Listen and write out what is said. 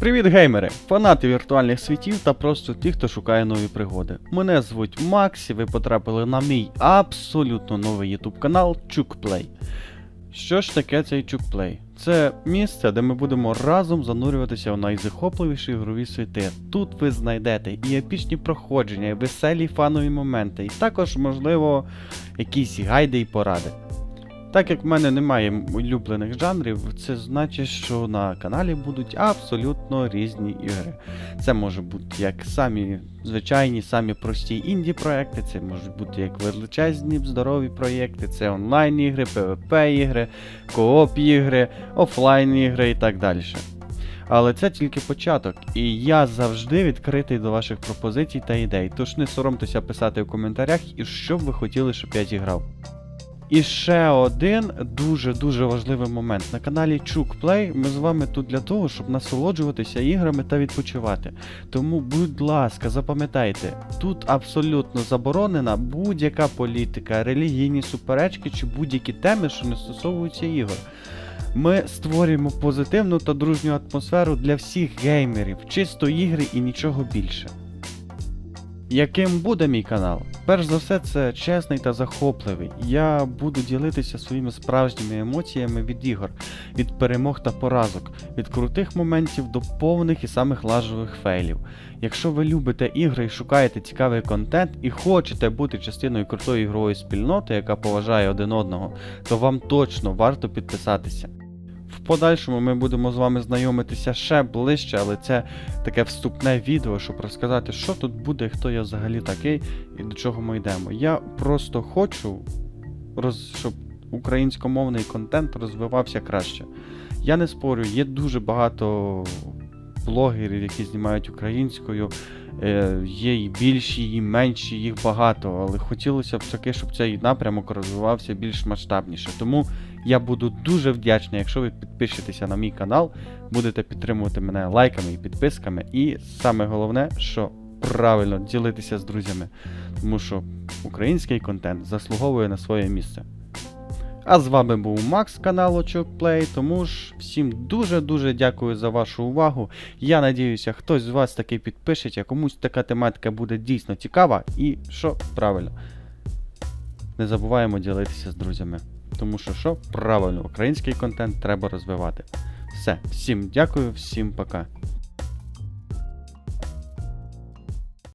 Привіт, геймери! Фанати віртуальних світів та просто ті, хто шукає нові пригоди. Мене звуть Макс, і ви потрапили на мій абсолютно новий YouTube канал ChukPlay. Що ж таке цей ChukPlay? Це місце, де ми будемо разом занурюватися в найзахопливіші ігрові світи. Тут ви знайдете і епічні проходження, і веселі фанові моменти, і також, можливо, якісь гайди і поради. Так як в мене немає улюблених жанрів, це значить, що на каналі будуть абсолютно різні ігри. Це може бути як самі звичайні, самі прості інді-проекти, це можуть бути як величезні здорові проєкти, це онлайн-ігри, PvP-ігри, кооп-ігри, офлайн-ігри і так далі. Але це тільки початок, і я завжди відкритий до ваших пропозицій та ідей. Тож не соромтеся писати в коментарях, і що б ви хотіли, щоб я зіграв. І ще один дуже-дуже важливий момент. На каналі Чук Плей ми з вами тут для того, щоб насолоджуватися іграми та відпочивати. Тому, будь ласка, запам'ятайте, тут абсолютно заборонена будь-яка політика, релігійні суперечки чи будь-які теми, що не стосовуються ігор. Ми створюємо позитивну та дружню атмосферу для всіх геймерів, чисто ігри і нічого більше. Яким буде мій канал? Перш за все, це чесний та захопливий. Я буду ділитися своїми справжніми емоціями від ігор, від перемог та поразок, від крутих моментів до повних і самих лажових фейлів. Якщо ви любите ігри і шукаєте цікавий контент і хочете бути частиною крутої ігрової спільноти, яка поважає один одного, то вам точно варто підписатися. В подальшому ми будемо з вами знайомитися ще ближче, але це таке вступне відео, щоб розказати, що тут буде, хто я взагалі такий і до чого ми йдемо. Я просто хочу, роз... щоб українськомовний контент розвивався краще. Я не спорю, є дуже багато блогерів, які знімають українською. Е, Є і більші, і менші, їх багато, але хотілося б таки, щоб цей напрямок розвивався більш масштабніше. Тому я буду дуже вдячний, якщо ви підпишетеся на мій канал, будете підтримувати мене лайками і підписками. І саме головне, що правильно ділитися з друзями, тому що український контент заслуговує на своє місце. А з вами був Макс каналу Чокплей, тому ж всім дуже-дуже дякую за вашу увагу. Я надіюся, хтось з вас таки підпишеться, комусь така тематика буде дійсно цікава. І що правильно, не забуваємо ділитися з друзями. Тому що що правильно, український контент треба розвивати. Все, всім дякую, всім пока.